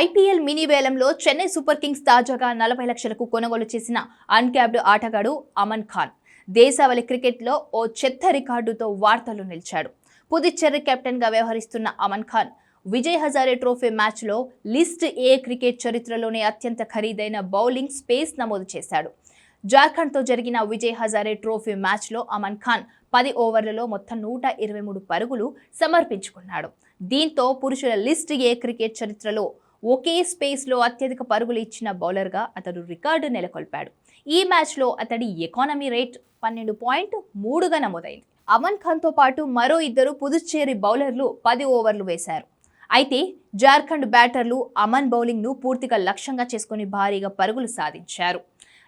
IPL mini వేలంలో Chennai super Kings తాజాగా నలభై లక్షలకు కొనుగోలు చేసిన అన్క్యాప్డ్ ఆటగాడు అమన్ ఖాన్. దేశావళి క్రికెట్లో ఓ చెత్త రికార్డుతో వార్తలు నిలిచాడు. పుదుచ్చేరి కెప్టెన్గా వ్యవహరిస్తున్న అమన్ ఖాన్ విజయ్ హజారే ట్రోఫీ మ్యాచ్లో లిస్ట్ ఏ క్రికెట్ చరిత్రలోనే అత్యంత ఖరీదైన బౌలింగ్ స్పేస్ నమోదు చేశాడు. జార్ఖండ్తో జరిగిన విజయ్ హజారే ట్రోఫీ మ్యాచ్లో అమన్ ఖాన్ పది ఓవర్లలో మొత్తం నూట ఇరవై మూడు పరుగులు సమర్పించుకున్నాడు. దీంతో పురుషుల లిస్ట్ ఏ క్రికెట్ చరిత్రలో ఒకే స్పేస్లో అత్యధిక పరుగులు ఇచ్చిన బౌలర్గా అతడు రికార్డు నెలకొల్పాడు. ఈ మ్యాచ్లో అతడి ఎకానమీ రేట్ పన్నెండు పాయింట్ మూడుగా నమోదైంది. అమన్ ఖాన్తో పాటు మరో ఇద్దరు పుదుచ్చేరి బౌలర్లు పది ఓవర్లు వేశారు. అయితే జార్ఖండ్ బ్యాటర్లు అమన్ బౌలింగ్ను పూర్తిగా లక్ష్యంగా చేసుకుని భారీగా పరుగులు సాధించారు.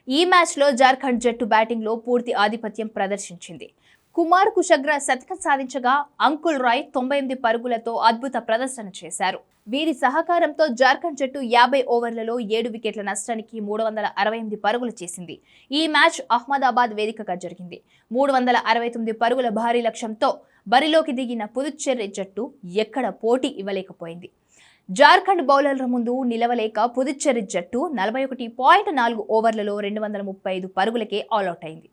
ఈ మ్యాచ్లో జార్ఖండ్ జట్టు బ్యాటింగ్లో పూర్తి ఆధిపత్యం ప్రదర్శించింది. కుమార్ కుషగ్ర శతకం సాధించగా అంకుల్ రాయ్ తొంభై ఎనిమిది పరుగులతో అద్భుత ప్రదర్శన చేశారు. వీరి సహకారంతో జార్ఖండ్ జట్టు యాభై ఓవర్లలో ఏడు వికెట్ల నష్టానికి మూడు వందల అరవై ఎనిమిది పరుగులు చేసింది. ఈ మ్యాచ్ అహ్మదాబాద్ వేదికగా జరిగింది. మూడు వందల అరవై తొమ్మిది పరుగుల భారీ లక్ష్యంతో బరిలోకి దిగిన పుదుచ్చేరి జట్టు ఎక్కడ పోటీ ఇవ్వలేకపోయింది. జార్ఖండ్ బౌలర్ల ముందు నిలవలేక పుదుచ్చేరి జట్టు నలభై ఒకటి పాయింట్ నాలుగు ఓవర్లలో రెండు వందల ముప్పై ఐదు పరుగులకే ఆల్అౌట్ అయింది.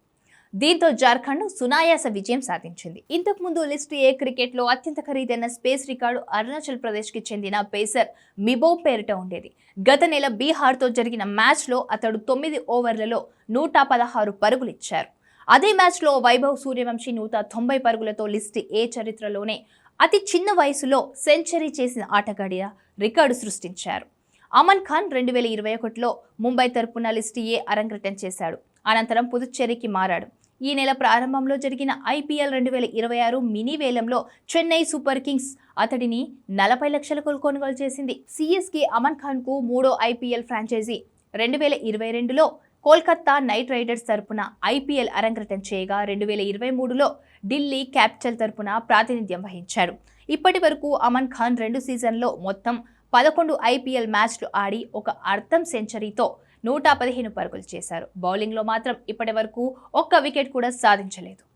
దీంతో జార్ఖండ్ సునాయాస విజయం సాధించింది. ఇంతకు ముందు లిస్టు ఏ క్రికెట్లో అత్యంత ఖరీదైన స్పేస్ రికార్డు అరుణాచల్ ప్రదేశ్కి చెందిన పేసర్ మిబో పేరిట ఉండేది. గత నెల బీహార్తో జరిగిన మ్యాచ్లో అతడు తొమ్మిది ఓవర్లలో నూట పదహారు పరుగులు ఇచ్చారు అదే మ్యాచ్లో వైభవ్ సూర్యవంశీ నూట తొంభై పరుగులతో లిస్ట్ ఏ చరిత్రలోనే అతి చిన్న వయసులో సెంచరీ చేసిన ఆటగాడిగా రికార్డు సృష్టించారు. అమన్ ఖాన్ రెండు వేల ఇరవై ఒకటిలో ముంబై తరపున లిస్ట్ ఏ అరంగేటం చేశాడు. అనంతరం పుదుచ్చేరికి మారాడు. ఈ నెల ప్రారంభంలో జరిగిన ఐపీఎల్ రెండు వేల ఇరవై ఆరు మినీ వేలంలో చెన్నై సూపర్ కింగ్స్ అతడిని నలభై లక్షలకు కొనుగోలు చేసింది. సిఎస్కే అమన్ ఖాన్కు మూడో ఐపీఎల్ ఫ్రాంచైజీ. రెండు వేల ఇరవై రెండులో కోల్కత్తా నైట్ రైడర్స్ తరపున ఐపీఎల్ అరంగరటం చేయగా రెండు వేల ఇరవై మూడులో ఢిల్లీ క్యాపిటల్ తరపున ప్రాతినిధ్యం వహించాడు. ఇప్పటి వరకు అమన్ ఖాన్ రెండు సీజన్లో మొత్తం పదకొండు ఐపీఎల్ మ్యాచ్లు ఆడి ఒక అర్థం సెంచరీతో నూట పదిహేను పరుగులు చేశారు. బౌలింగ్లో మాత్రం ఇప్పటి వరకు ఒక్క వికెట్ కూడా సాధించలేదు.